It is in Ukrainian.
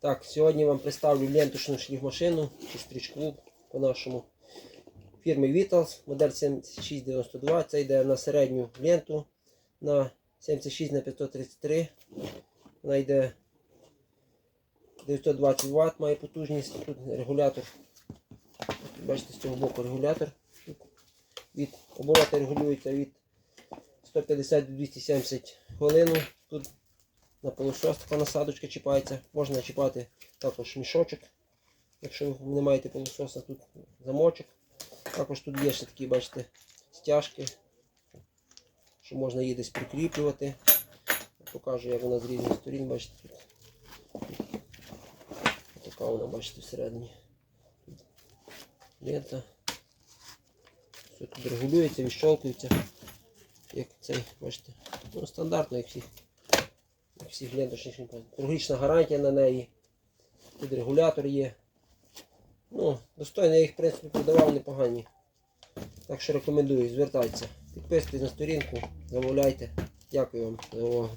Так, сьогодні вам представлю ленточну шліфмашину чи стрічку по-нашому фірми Vitals, модель 7692. Це йде на середню ленту на 76 на 533. Вона йде 920 Вт, має потужність. Тут регулятор. Бачите, з цього боку регулятор. Від оборота регулюється від 150 до 270 хвилин. Тут на пилосос така насадочка чіпається. Можна чіпати також мішочок. Якщо ви не маєте пилососа, тут замочок. Також тут є ще такі, бачите, стяжки, що можна її десь прикріплювати. Покажу, як вона з різних сторін, бачите, тут. Така вона, бачите, всередині. Лента. Все тут регулюється, відщолкується. Як цей, бачите, ну, стандартно, як всіх всіх ленточних шампанів. Гарантія на неї. Тут регулятор є. Ну, достойно, я їх в принципі продавав непогані. Так що рекомендую, звертайтеся. Підписуйтесь на сторінку, замовляйте. Дякую вам за увагу.